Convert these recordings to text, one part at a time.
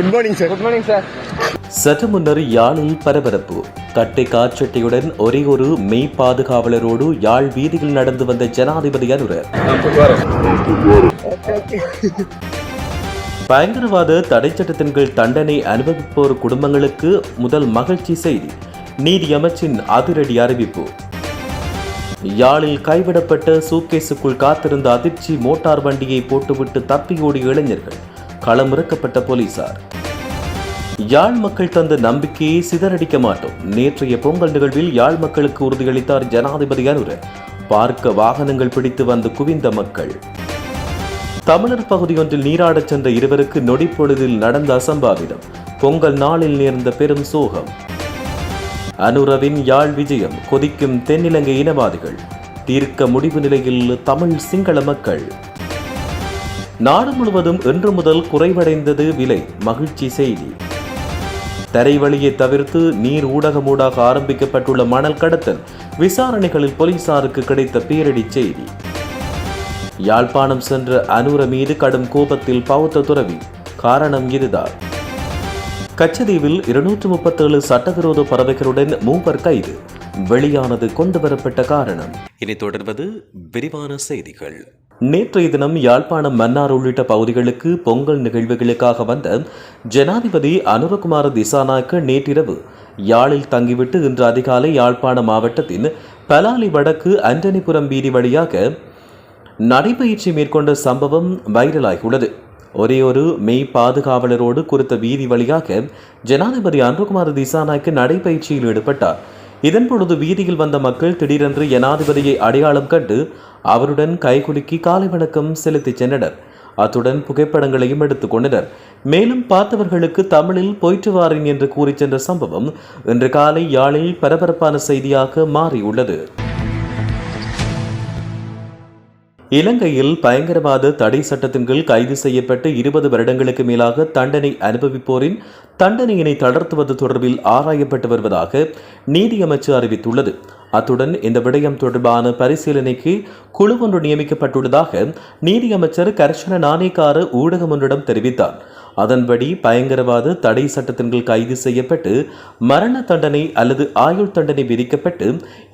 Good morning sir good morning sir சற்று முன்னர் யாழில் பரபரப்பு. கட்டை காற்றட்டையுடன் ஒரே ஒரு மெய் பாதுகாவலரோடு யாழ் வீதியில் நடந்து வந்த ஜனாதிபதி அனுர பயங்கரவாத தடை சட்டத்தின் கீழ் தண்டனை அனுபவிப்போர் குடும்பங்களுக்கு முதல் மகிழ்ச்சி செய்தி. நீதி அமைச்சின் அதிரடி அறிவிப்பு. யாழில் கைவிடப்பட்ட சூக்கேசுக்குள் காத்திருந்த அதிர்ச்சி மோட்டார் வண்டியை போட்டுவிட்டு தப்பி ஓடிய இளைஞர்கள். களமிறக்கப்பட்ட போலீசார். யாழ் மக்கள் தந்த நம்பிக்கையை சிதறடிக்க மாட்டோம். நேற்றைய பொங்கல் நிகழ்வில் யாழ் மக்களுக்கு உறுதியளித்தார் ஜனாதிபதி அனுர. பார்க்க வாகனங்கள் பிடித்து வந்து குவிந்த மக்கள். தமிழர் பகுதியொன்றில் நீராடச் சென்ற இருவருக்கு நொடிப்பொழுதில் நடந்த அசம்பாவிதம். பொங்கல் நாளில் நேர்ந்த பெரும் சோகம். அனுரவின் யாழ் விஜயம் கொதிக்கும் தென்னிலங்கை இனவாதிகள். தீர்க்க முடிவு நிலையில் தமிழ் சிங்கள மக்கள். நாடு முழுவதும் இன்று முதல் குறைவடைந்தது விலை மகிழ்ச்சி செய்தி. தரைவழியை தவிர்த்து நீர் ஊடகமூடாக ஆரம்பிக்கப்பட்டுள்ள மணல் கடத்தல் விசாரணைகளில் போலீசாருக்கு கிடைத்த பேரடி செய்தி. யாழ்ப்பாணம் சென்ற அனுர மீது கடும் கோபத்தில் பௌத்த துறவி காரணம் இதுதான். கச்சதீவில் இருநூற்று முப்பத்தேழு சட்டவிரோத பறவைகளுடன் மூவர் கைது வெளியானது கொண்டுவரப்பட்ட காரணம். இனி தொடர்வது விரிவான செய்திகள். நேற்றைய தினம் யாழ்ப்பாணம் மன்னார் உள்ளிட்ட பகுதிகளுக்கு பொங்கல் நிகழ்வுகளுக்காக வந்த ஜனாதிபதி அனுரகுமார திசாநாயக்க நேற்றிரவு யாழில் தங்கிவிட்டு இன்று அதிகாலை யாழ்ப்பாண மாவட்டத்தின் பலாலி வடக்கு அண்டனிபுரம் வீதி வழியாக நடைபயிற்சி மேற்கொண்ட சம்பவம் வைரலாகியுள்ளது. ஒரே ஒரு மெய் பாதுகாவலரோடு குறித்த வீதி வழியாக ஜனாதிபதி அனுரகுமார திசாநாய்க்கு நடைபயிற்சியில் ஈடுபட்டார். இதன் பொழுது வீதியில் வந்த மக்கள் திடீரென்று ஜனாதிபதியை அடையாளம் கண்டு அவருடன் கைகுலுக்கி காலை வணக்கம் செலுத்திச் சென்றனர். அத்துடன் புகைப்படங்களையும் எடுத்துக் கொண்டனர். மேலும் பார்த்தவர்களுக்கு தமிழில் போயிட்டு வாரேன் என்று கூறிச் சென்ற சம்பவம் இன்று காலை யாழில் பரபரப்பான செய்தியாக மாறியுள்ளது. இலங்கையில் பயங்கரவாத தடை சட்டத்தின் கீழ் கைது செய்யப்பட்டு இருபது வருடங்களுக்கு மேலாக தண்டனை அனுபவிப்போரின் தண்டனையினை தளர்த்துவது தொடர்பில் ஆராயப்பட்டு வருவதாக நீதியமைச்சு அறிவித்துள்ளது. அத்துடன் இந்த விடயம் தொடர்பான பரிசீலனைக்கு குழு ஒன்று நியமிக்கப்பட்டுள்ளதாக நீதியமைச்சர் கர்ஷன நாணேக்கார ஊடகம் ஒன்றிடம் தெரிவித்தார். அதன்படி பயங்கரவாத தடை சட்டத்தின்கள் கைது செய்யப்பட்டு மரண தண்டனை அல்லது ஆயுள் தண்டனை விதிக்கப்பட்டு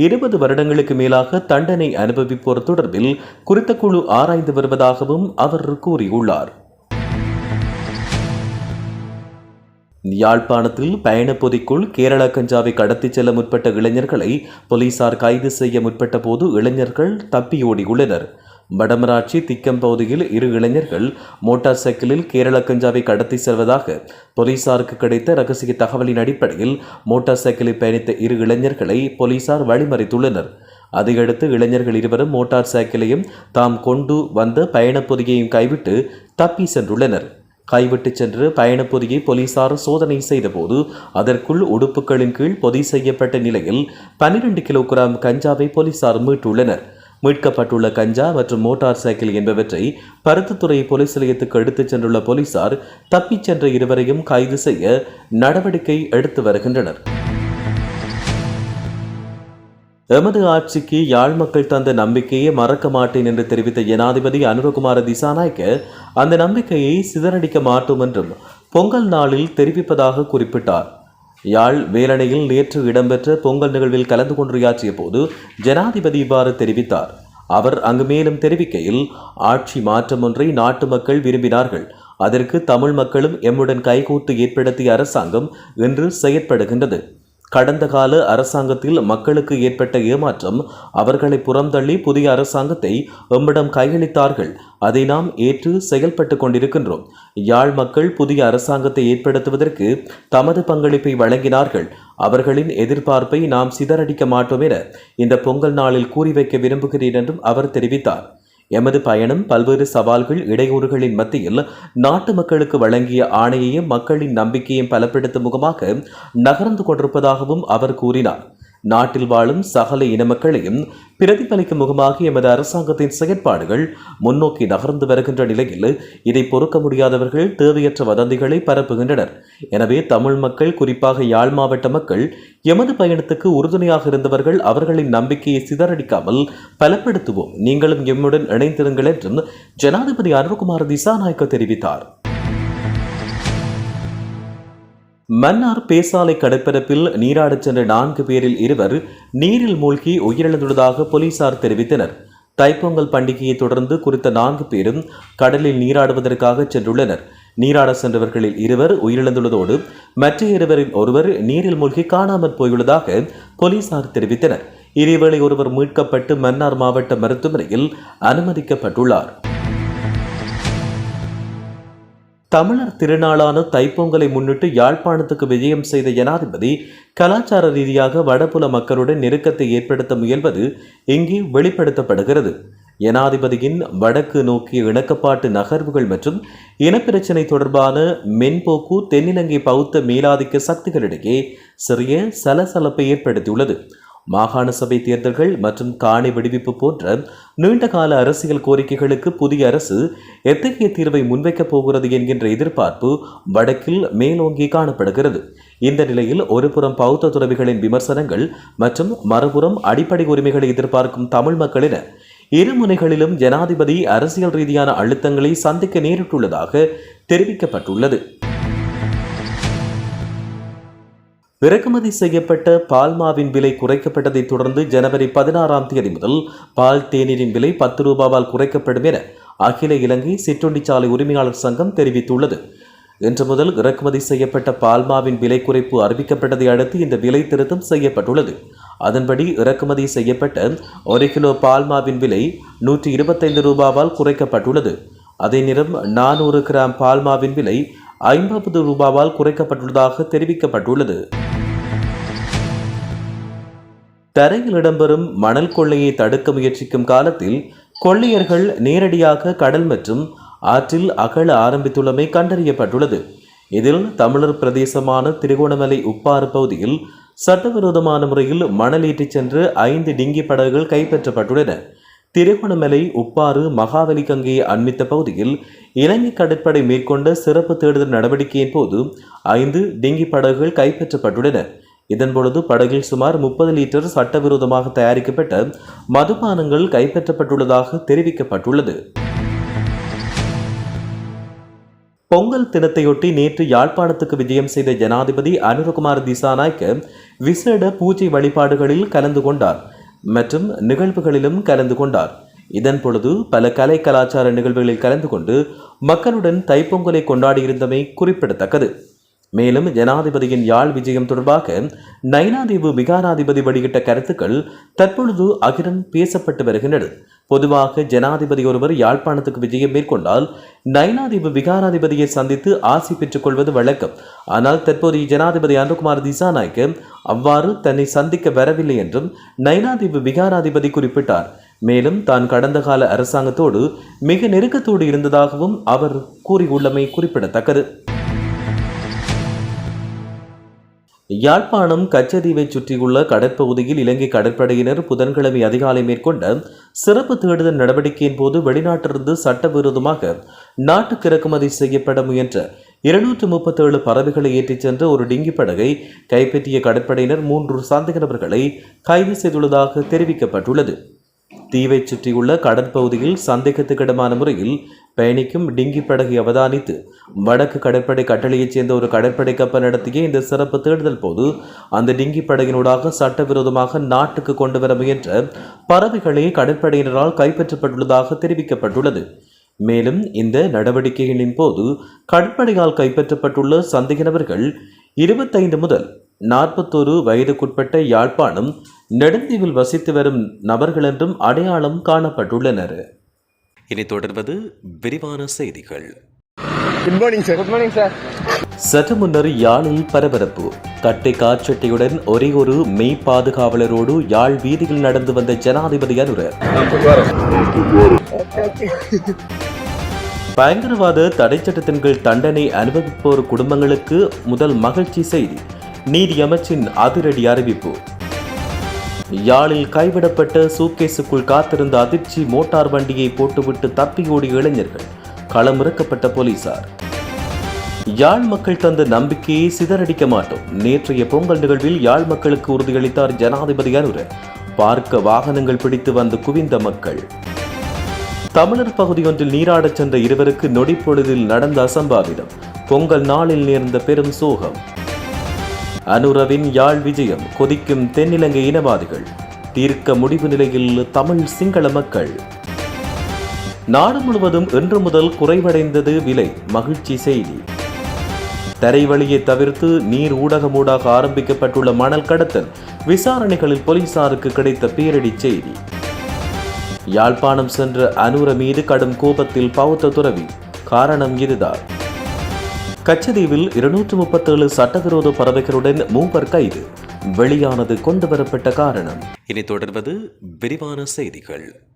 இருபது வருடங்களுக்கு மேலாக தண்டனை அனுபவிப்போர் தொடர்பில் குறித்த குழு ஆராய்ந்து வருவதாகவும் அவர் கூறியுள்ளார். யாழ்ப்பாணத்தில் பயணப் பொதிக்குள் கேரள கஞ்சாவை கடத்திச் செல்ல முற்பட்ட இளைஞர்களை போலீசார் கைது செய்ய முற்பட்ட போது இளைஞர்கள் தப்பியோடியுள்ளனர். வடமராட்சி திக்கம் பகுதியில் இரு இளைஞர்கள் மோட்டார் சைக்கிளில் கேரள கஞ்சாவை கடத்தி செல்வதாக போலீசாருக்கு கிடைத்த ரகசிய தகவலின் அடிப்படையில் மோட்டார் சைக்கிளில் பயணித்த இரு இளைஞர்களை போலீசார் வழிமறித்துள்ளனர். அதையடுத்து இளைஞர்கள் இருவரும் மோட்டார் சைக்கிளையும் தாம் கொண்டு வந்த பயணப்பொதியையும் கைவிட்டு தப்பி சென்றுள்ளனர். கைவிட்டு சென்று பயணப்பொதியை போலீசார் சோதனை செய்தபோது அதற்குள் உடுப்புகளின் கீழ் பொதி செய்யப்பட்ட நிலையில் பன்னிரண்டு கிலோகிராம் கஞ்சாவை போலீசார் மீட்டுள்ளனர். மீட்கப்பட்டுள்ள கஞ்சா மற்றும் மோட்டார் சைக்கிள் என்பவற்றை பருத்தித்துறை போலீஸ் நிலையத்துக்கு எடுத்துச் சென்றுள்ள போலீசார் தப்பிச் சென்ற இருவரையும் கைது செய்ய நடவடிக்கை எடுத்து வருகின்றனர். எமது ஆட்சிக்கு யாழ் மக்கள் தந்த நம்பிக்கையை மறக்க மாட்டேன் என்று தெரிவித்த ஜனாதிபதி அனுரகுமார திசாநாயக்க அந்த நம்பிக்கையை சிதறடிக்க மாட்டோம் என்றும் பொங்கல் நாளில் தெரிவிப்பதாக குறிப்பிட்டார். யாழ் வேலணையில் நேற்று இடம்பெற்ற பொங்கல் நிகழ்வில் கலந்து கொண்டுரையாற்றிய போது ஜனாதிபதி இவ்வாறு தெரிவித்தார். அவர் அங்கு மேலும் தெரிவிக்கையில் ஆட்சி மாற்றம் ஒன்றை நாட்டு மக்கள் விரும்பினார்கள். அதற்கு தமிழ் மக்களும் எம்முடன் கைகூத்து ஏற்படுத்திய அரசாங்கம் இன்று செயற்படுகின்றது. கடந்த கால அரசாங்கத்தில் மக்களுக்கு ஏற்பட்ட ஏமாற்றம் அவர்களை புறந்தள்ளி புதிய அரசாங்கத்தை எம்மிடம் கையளித்தார்கள். அதை நாம் ஏற்று செயல்பட்டு கொண்டிருக்கின்றோம். யாழ் மக்கள் புதிய அரசாங்கத்தை ஏற்படுத்துவதற்கு தமது பங்களிப்பை வழங்கினார்கள். அவர்களின் எதிர்பார்ப்பை நாம் சிதறடிக்க மாட்டோம் என இந்த பொங்கல் நாளில் கூறி வைக்க விரும்புகிறேன் என்றும் அவர் தெரிவித்தார். எமது பயணம் பல்வேறு சவால்கள் இடையூறுகளின் மத்தியில் நாட்டு மக்களுக்கு வழங்கிய ஆணையையும் மக்களின் நம்பிக்கையும் பலப்படுத்தும் முகமாக நகர்ந்து கொண்டிருப்பதாகவும் அவர் கூறினார். நாட்டில் வாழும் சகல இன மக்களையும் பிரதிபலிக்கும் முகமாக எமது அரசாங்கத்தின் செயற்பாடுகள் முன்னோக்கி நகர்ந்து வருகின்ற நிலையில் இதை பொறுக்க முடியாதவர்கள் தேவையற்ற வதந்திகளை பரப்புகின்றனர். எனவே தமிழ் மக்கள் குறிப்பாக யாழ் மாவட்ட மக்கள் எமது பயணத்துக்கு உறுதுணையாக இருந்தவர்கள் அவர்களின் நம்பிக்கையை சிதறடிக்காமல் பலப்படுத்துவோம். நீங்களும் எம்முடன் இணைந்திருங்கள் என்றும் ஜனாதிபதி அனுர்குமார் திசாநாயக்க தெரிவித்தார். மன்னார் பேசாலை கடற்பரப்பில் நீராடச் சென்ற நான்கு பேரில் இருவர் நீரில் மூழ்கி உயிரிழந்துள்ளதாக போலீசார் தெரிவித்தனர். தைப்பொங்கல் பண்டிகையை தொடர்ந்து குறித்த நான்கு பேரும் கடலில் நீராடுவதற்காக சென்றுள்ளனர். நீராட சென்றவர்களில் இருவர் உயிரிழந்துள்ளதோடு மற்ற இருவரில் ஒருவர் நீரில் மூழ்கி காணாமற் போயுள்ளதாக போலீசார் தெரிவித்தனர். இதேவேளை ஒருவர் மீட்கப்பட்டு மன்னார் மாவட்ட மருத்துவமனையில் அனுமதிக்கப்பட்டுள்ளார். தமிழர் திருநாளான தைப்பொங்கலை முன்னிட்டு யாழ்ப்பாணத்துக்கு விஜயம் செய்த ஜனாதிபதி கலாச்சார ரீதியாக வடபுல மக்களுடன் நெருக்கத்தை ஏற்படுத்த முயல்வது இங்கே வெளிப்படுத்தப்படுகிறது. ஜனாதிபதியின் வடக்கு நோக்கிய இணக்கப்பாட்டு நகர்வுகள் மற்றும் இனப்பிரச்சினை தொடர்பான மென்போக்கு தென்னிலங்கை பௌத்த மேலாதிக்க சக்திகளிடையே சிறிய சலசலப்பை ஏற்படுத்தியுள்ளது. மாகாண சபை தேர்தல்கள் மற்றும் காணி விடுவிப்பு போன்ற நீண்டகால அரசியல் கோரிக்கைகளுக்கு புதிய அரசு எத்தகைய தீர்வை முன்வைக்கப் போகிறது என்கின்ற எதிர்பார்ப்பு வடக்கில் மேலோங்கி காணப்படுகிறது. இந்த நிலையில் ஒருபுறம் பௌத்த துறவிகளின் விமர்சனங்கள் மற்றும் மறுபுறம் அடிப்படை உரிமைகளை எதிர்பார்க்கும் தமிழ் மக்களின இரு முனைகளிலும் ஜனாதிபதி அரசியல் ரீதியான அழுத்தங்களை சந்திக்க நேரிட்டுள்ளதாக தெரிவிக்கப்பட்டுள்ளது. இறக்குமதி செய்யப்பட்ட பால்மாவின் விலை குறைக்கப்பட்டதை தொடர்ந்து ஜனவரி பதினாறாம் தேதி முதல் பால் தேநீரின் விலை பத்து ரூபாவால் குறைக்கப்படும் என அகில இலங்கை சிற்றுண்டிச்சாலை உரிமையாளர் சங்கம் தெரிவித்துள்ளது. இன்று முதல் இறக்குமதி செய்யப்பட்ட பால்மாவின் விலை குறைப்பு அறிவிக்கப்பட்டதை அடுத்து இந்த விலை திருத்தம் செய்யப்பட்டுள்ளது. அதன்படி இறக்குமதி செய்யப்பட்ட ஒரு கிலோ பால்மாவின் விலை நூற்றி இருபத்தைந்து ரூபாவால் குறைக்கப்பட்டுள்ளது. அதே நேரம் நானூறு கிராம் பால்மாவின் விலை ஐம்பது ரூபாவால் குறைக்கப்பட்டுள்ளதாக தெரிவிக்கப்பட்டுள்ளது. தரையில் இடம்பெறும் மணல் கொள்ளையை தடுக்க முயற்சிக்கும் காலத்தில் கொள்ளையர்கள் நேரடியாக கடல் மற்றும் ஆற்றில் அகழ ஆரம்பித்துள்ளமை கண்டறியப்பட்டுள்ளது. இதில் தமிழர் பிரதேசமான திருகோணமலை உப்பாறு பகுதியில் சட்டவிரோதமான முறையில் மணல் ஏற்றிச் சென்று ஐந்து டிங்கி படகுகள் கைப்பற்றப்பட்டுள்ளன. திருகோணமலை உப்பாறு மகாவலி கங்கையை அண்மித்த பகுதியில் இலங்கை கடற்படை மேற்கொண்ட சிறப்பு தேடுதல் நடவடிக்கையின் போது ஐந்து டிங்கி படகுகள் கைப்பற்றப்பட்டுள்ளன. இதன்பொழுது படகில் சுமார் முப்பது லிட்டர் சட்டவிரோதமாக தயாரிக்கப்பட்ட மதுபானங்கள் கைப்பற்றப்பட்டுள்ளதாக தெரிவிக்கப்பட்டுள்ளது. பொங்கல் தினத்தையொட்டி நேற்று யாழ்ப்பாணத்துக்கு விஜயம் செய்த ஜனாதிபதி அனுரகுமார் திசாநாயக்க விசேட பூஜை வழிபாடுகளில் கலந்து கொண்டார். மற்றும் நிகழ்வுகளிலும் கலந்து கொண்டார். இதன் பொழுது பல கலை கலாச்சார நிகழ்வுகளில் கலந்து கொண்டு மக்களுடன் தைப்பொங்கலை கொண்டாடியிருந்தமை குறிப்பிடத்தக்கது. மேலும் ஜனாதிபதியின் யாழ் விஜயம் தொடர்பாக நைனாதீவு விகாராதிபதி வெளியிட்ட கருத்துக்கள் தற்பொழுது அகிலம் பேசப்பட்டு வருகின்றன. பொதுவாக ஜனாதிபதி ஒருவர் யாழ்ப்பாணத்துக்கு விஜயம் மேற்கொண்டால் நைனாதீவு விகாராதிபதியை சந்தித்து ஆசி பெற்றுக் கொள்வது வழக்கம். ஆனால் தற்போதைய ஜனாதிபதி அனுகுமார் திசாநாய்க்கு அவ்வாறு தன்னை சந்திக்க வரவில்லை என்றும் நைனாதீவு விகாராதிபதி குறிப்பிட்டார். மேலும் தான் கடந்த கால அரசாங்கத்தோடு மிக நெருக்கத்தோடு இருந்ததாகவும் அவர் கூறியுள்ளமை குறிப்பிடத்தக்கது. யாழ்ப்பாணம் கச்சதீவை சுற்றியுள்ள கடற்பகுதியில் இலங்கை கடற்படையினர் புதன்கிழமை அதிகாலை மேற்கொண்ட சிறப்பு தேடுதல் நடவடிக்கையின் போது வெளிநாட்டிலிருந்து சட்டவிரோதமாக நாட்டுக்கு இறக்குமதி செய்யப்பட முயன்ற இருநூற்று முப்பத்தேழு பறவைகளை ஏற்றிச் சென்ற ஒரு டிங்கி படகை கைப்பற்றிய கடற்படையினர் மூன்று சந்தேக நபர்களை கைது செய்துள்ளதாக தெரிவிக்கப்பட்டுள்ளது. தீவை சுற்றியுள்ள கடற்பகுதியில் சந்தேகத்துக்கிடமான முறையில் பயணிக்கும் டிங்கி படகை அவதானித்து வடக்கு கடற்படை கட்டளையைச் சேர்ந்த ஒரு கடற்படை கப்பல் நடத்திய இந்த சிறப்பு தேடுதல் போது அந்த டிங்கி படகினூடாக சட்டவிரோதமாக நாட்டுக்கு கொண்டு வர முயன்ற பறவைகளை கடற்படையினரால் கைப்பற்றப்பட்டுள்ளதாக தெரிவிக்கப்பட்டுள்ளது. மேலும் இந்த நடவடிக்கைகளின் போது கடற்படையால் கைப்பற்றப்பட்டுள்ள சந்தேக நபர்கள் இருபத்தைந்து முதல் நாற்பத்தோரு வயதுக்குட்பட்ட யாழ்ப்பாணம் நெடுந்தீவில் வசித்து வரும் நபர்கள் என்றும் அடையாளம் காணப்பட்டுள்ளனர். இனி தொடர்வது விரிவான செய்திகள். Good morning sir good morning sir சற்று முன்னர் யாழில் பரபரப்பு. கட்டை காற்றட்டையுடன் ஒரே ஒரு மெய் பாதுகாவலரோடு யாழ் வீதியில் நடந்து வந்த ஜனாதிபதி அனுர பயங்கரவாத தடை சட்டத்தின் கீழ் தண்டனை அனுபவிப்போர் குடும்பங்களுக்கு முதல் மகிழ்ச்சி செய்தி. நீதி அமைச்சின் அதிரடி அறிவிப்பு. யாழில் கைவிடப்பட்ட சூட்கேஸுக்குள் காத்திருந்த அதிர்ச்சி மோட்டார் வண்டியை போட்டுவிட்டு தப்பியோடிய இளைஞர்கள். களமிறக்கப்பட்ட போலீசார். யாழ் மக்கள் தந்த நம்பிக்கையை சிதறடிக்க மாட்டோம். நேற்றைய பொங்கல் நிகழ்வில் யாழ் மக்களுக்கு உறுதியளித்தார் ஜனாதிபதி அனுர. பார்க்க வாகனங்கள் பிடித்து வந்து குவிந்த மக்கள். தமிழர் பகுதியொன்றில் நீராடச் சென்ற இருவருக்கு நொடிப்பொழுதில் நடந்த அசம்பாவிதம். பொங்கல் நாளில் நேர்ந்த பெரும் சோகம். அனுரவின் யாழ் விஜயம் கொதிக்கும் தென்னிலங்கை இனவாதிகள். தீர்க்க முடிவு நிலையில் தமிழ் சிங்கள மக்கள். நாடு முழுவதும் இன்று முதல் குறைவடைந்தது விலை மகிழ்ச்சி செய்தி. தரைவழியை தவிர்த்து நீர் ஊடகமூடாக ஆரம்பிக்கப்பட்டுள்ள மணல் கடத்தல் விசாரணைகளில் போலீசாருக்கு கிடைத்த பேரடி செய்தி. யாழ்ப்பாணம் சென்ற அனுர மீது கடும் கோபத்தில் பௌத்த துறவி. காரணம் இதுதான். கச்சதீவில் இருநூற்று முப்பத்தேழு சட்டவிரோத பறவைகளுடன் மூவர் கைது. வெளியானது கொண்டுவரப்பட்ட காரணம். இனி தொடர்வது விரிவான செய்திகள்.